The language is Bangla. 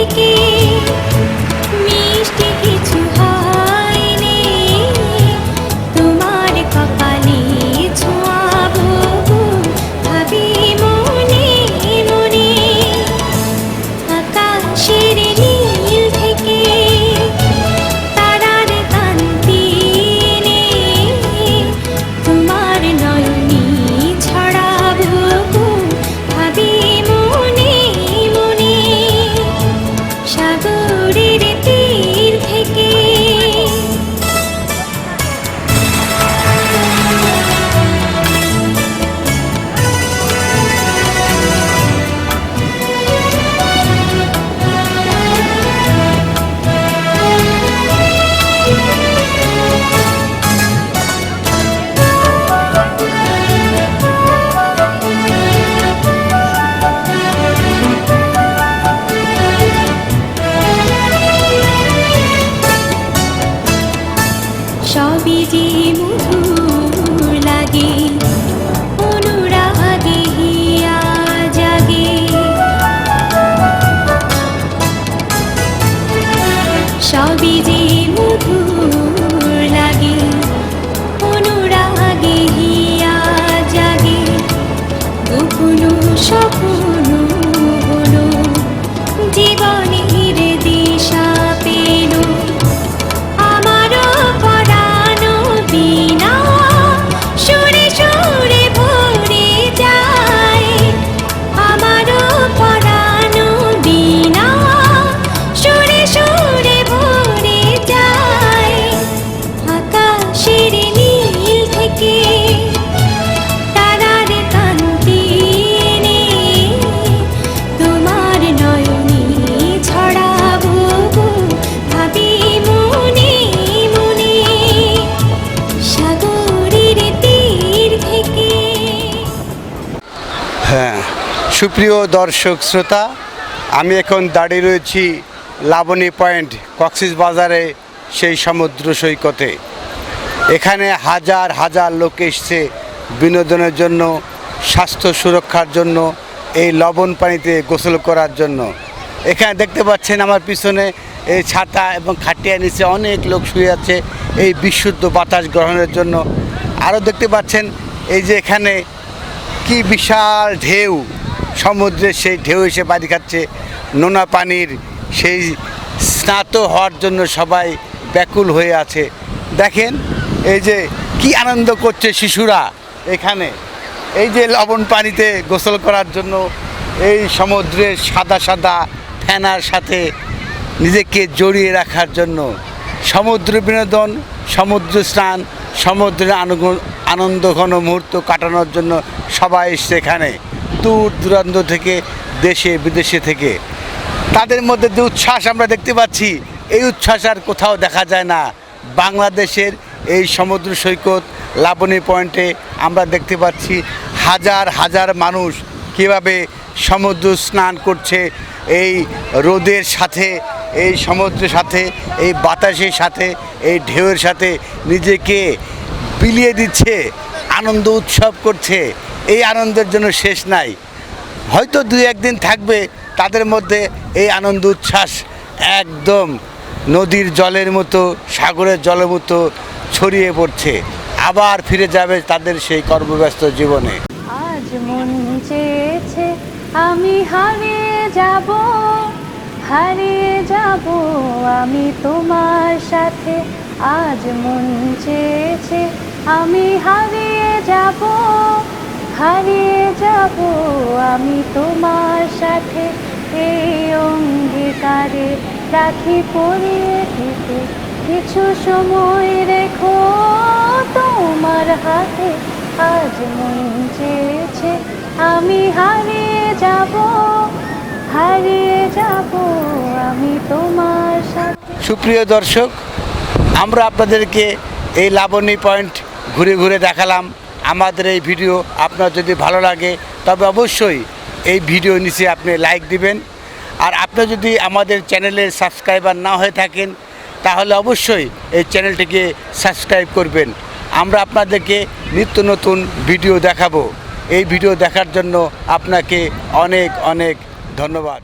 থেকে সবই যে হ্যাঁ সুপ্রিয় দর্শক শ্রোতা, আমি এখন দাঁড়িয়ে রয়েছি লাবণী পয়েন্ট কক্সিস বাজারে সেই সমুদ্র সৈকতে। এখানে হাজার হাজার লোক এসছে বিনোদনের জন্য, স্বাস্থ্য সুরক্ষার জন্য, এই লবণ পানিতে গোসল করার জন্য। এখানে দেখতে পাচ্ছেন আমার পিছনে এই ছাতা এবং খাটিয়া নিচে অনেক লোক শুয়ে আছে এই বিশুদ্ধ বাতাস গ্রহণের জন্য। আরও দেখতে পাচ্ছেন এই যে এখানে কি বিশাল ঢেউ, সমুদ্রের সেই ঢেউ এসে বাড়ি খাচ্ছে নোনা পানির সেই স্নাত হওয়ার জন্য সবাই ব্যাকুল হয়ে আছে। দেখেন এই যে কি আনন্দ করছে শিশুরা এখানে? এই যে লবণ পানিতে গোসল করার জন্য এই সমুদ্রের সাদা সাদা ফেনার সাথে নিজেকে জড়িয়ে রাখার জন্য সমুদ্র বিনোদন, সমুদ্র স্নান, সমুদ্রের আনন্দ ঘন মুহূর্ত কাটানোর জন্য সবাই এসছে এখানে। দূর দূরান্ত থেকে, দেশে, বিদেশে থেকে। তাদের মধ্যে যে উচ্ছ্বাস আমরা দেখতে পাচ্ছি, এই উচ্ছ্বাস আর কোথাও দেখা যায় না। বাংলাদেশের এই সমুদ্র সৈকত লাবণী পয়েন্টে আমরা দেখতে পাচ্ছি হাজার হাজার মানুষ কীভাবে সমুদ্র স্নান করছে, এই রোদের সাথে, এই সমুদ্রের সাথে, এই বাতাসের সাথে, এই ঢেউয়ের সাথে নিজেকে বিলিয়ে দিচ্ছে, আনন্দ উৎসব করছে। এই আনন্দের জন্য শেষ নাই। হয়তো দুই একদিন থাকবে তাদের মধ্যে এই আনন্দ উচ্ছ্বাস একদম নদীর জলের মতো, সাগরের জলের মতো ছড়িয়ে পড়ছে। আবার ফিরে যাবে তাদের সেই কর্মব্যস্ত জীবনে। আজ মন চেয়েছে, আমি হারিয়ে যাব হারিয়ে যাব আমি তোমার সাথে। আজ মন চেয়েছে, আমি হারিয়ে যাব হারিয়ে যাব আমি তোমার সাথে। এই অঙ্গীকারে রাখি পরিয়ে দিতে কিছু সময় রেখো, তোমার হাতে আজ মন চেয়েছে, আমি হারিয়ে যাব হারিয়ে যাব, আমি তোমার সাথে। সুপ্রিয় দর্শক, আমরা আপনাদেরকে এই লাবণী পয়েন্ট ঘুরে ঘুরে দেখালাম। আমাদের এই ভিডিও আপনার যদি ভালো লাগে, তবে অবশ্যই এই ভিডিও নিচে আপনি লাইক দিবেন। আর আপনি যদি আমাদের চ্যানেলের সাবস্ক্রাইবার না হয়ে থাকেন তাহলে অবশ্যই এই চ্যানেলটিকে সাবস্ক্রাইব করবেন। আমরা আপনাদেরকে নিত্য নতুন ভিডিও দেখাবো। এই ভিডিও দেখার জন্য আপনাকে অনেক অনেক ধন্যবাদ।